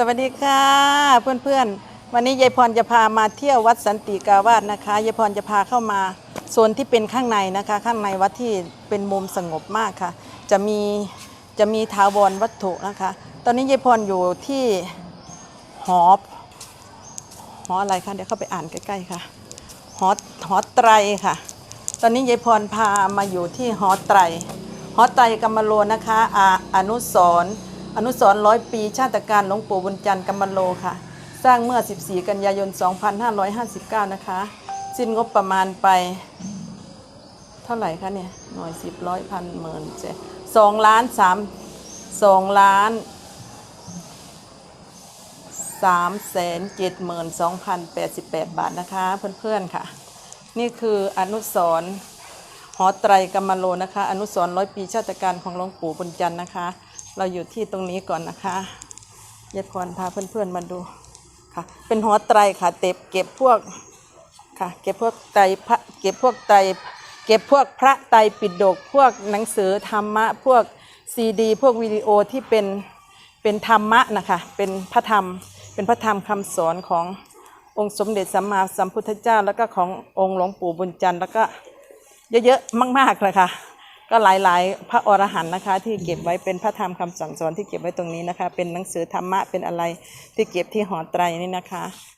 สวัสดีค่ะเพื่อนๆ วันนี้ยายพรจะพามาเที่ยววัดสันติกาวาสนะคะยายพรจะพาเข้ามาโซนที่เป็นข้างในนะคะ ข้างในวัดที่เป็นมุมสงบมากค่ะ จะมีจะมีทาวรวัตถุนะคะ ตอนนี้ยายพรอยู่ที่หอหออะไรคะเดี๋ยวเข้าไปอ่านใกล้ๆค่ะหอหอไตรค่ะ ตอนนี้ยายพรพามาอยู่ที่หอไตรหอไตรกรรมโลนะคะออนุสรณ์ อนุสรณ์ร้อยปี ชาติการหลวงปู่บุญจันทร์กรรมโลค่ะ สร้างเมื่อ 14 กันยายน 2559 นะคะ สิ้นงบประมาณไป เท่าไหร่คะเนี่ย หน่วยสิบร้อยพันหมื่นเจ็ดสองล้านสามสองล้านสามแสนเจ็ดหมื่นสองพันแปดสิบแปดบาทนะคะ เพื่อนๆค่ะ นี่คืออนุสรหอไตรกรรมโลนะคะ อนุสรณ์ร้อยปีชาติการของหลวงปู่บุญจันทร์นะคะ เราอยู่ที่ตรงนี้ก่อนนะคะยายพรพาเพื่อนๆมาดูค่ะ เป็นหอไตรค่ะเต็บเก็บพวกค่ะ เก็บพวกไตรพระเก็บพวกไตรเก็บพวกพระไตรปิฎกพวกหนังสือธรรมะ พวกซีดี พวกวิดีโอที่เป็นเป็นธรรมะนะคะเป็นพระธรรมเป็นพระธรรมคำสอนขององค์สมเด็จสัมมาสัมพุทธเจ้า แล้วก็ขององค์หลวงปู่บุญจันทร์แล้วก็เยอะๆมากๆเลยค่ะ ก็หลายๆ พระอรหันต์นะคะ ที่เก็บไว้เป็นพระธรรมคำสั่งสอนที่เก็บไว้ตรงนี้นะคะ เป็นหนังสือธรรมะเป็นอะไรที่เก็บที่หอไตรนี่นะคะ